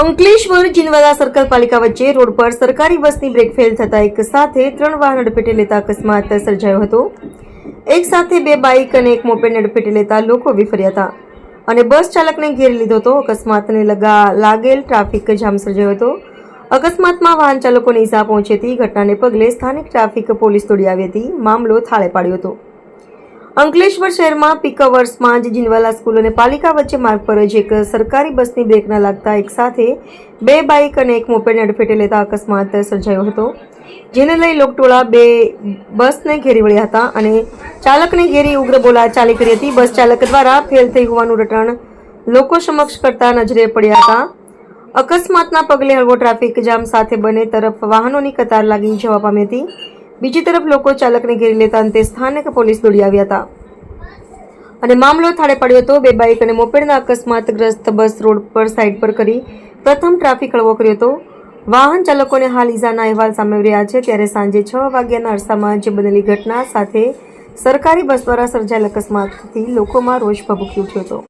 Ankleshwar Jinwala circle પાલિકા વચ્ચે road પર સરકારી બસની બ્રેક ફેલ થતા એક સાથે ત્રણ વાહન અડફેટે લેતા અકસ્માત સર્જાયો હતો. એક સાથે બે બાઇક અને એક મોપેડને અડફેટે લેતા લોકો વિફર્યા હતા. અને બસ ચાલકને ઘેરી લીધો હતો. અકસ્માતને લગા લાગેલ ટ્રાફિક જામ સર્જાયો હતો. અકસ્માતમાં વાહન ચાલકોને ઈજા પહોંચી હતી. ઘટનાને પગલે સ્થાનિક ટ્રાફિક પોલીસ દોડી આવી હતી. મામલો થાળે પાડ્યો હતો. અંકલેશ્વર શહેરમાં પીક અવર્સમાં જ જીનવાલા સ્કૂલ અને પાલિકા વચ્ચે માર્ગ પર જ એક સરકારી બસની બ્રેકના લાગતા એક સાથે બે બાઇક અને એક મોપેડને અડફેટે લેતા અકસ્માત સર્જાયો હતો. જેને લઈ લોકટોળા બે બસને ઘેરી વળ્યા હતા અને ચાલકને ઘેરી ઉગ્ર બોલાચાલી કરી હતી. બસ ચાલક દ્વારા ફેલ થઈ હોવાનું રટણ લોકો સમક્ષ કરતા નજરે પડ્યા હતા. અકસ્માતના પગલે હળવો ટ્રાફિક જામ સાથે બંને તરફ વાહનોની કતાર લાગી જવા પામી હતી. બીજી તરફ લોકો ચાલકને ઘેરી લેતા અંતે સ્થાનિક પોલીસ દોડી આવ્યા હતા. અને મામલો થાળે પડ્યો હતો. બે બાઇક અને મોપેડના અકસ્માતગ્રસ્ત બસ રોડ પર સાઇડ પર કરી પ્રથમ ટ્રાફિક હળવો કર્યો હતો. વાહન ચાલકોને હાલ ઈજાના અહેવાલ સામે રહ્યા છે. ત્યારે સાંજે છ વાગ્યાના અરસામાં જે બનેલી ઘટના સાથે સરકારી બસ દ્વારા સર્જાયેલ અકસ્માતથી લોકોમાં રોષ ભભૂકી ઉઠ્યો હતો.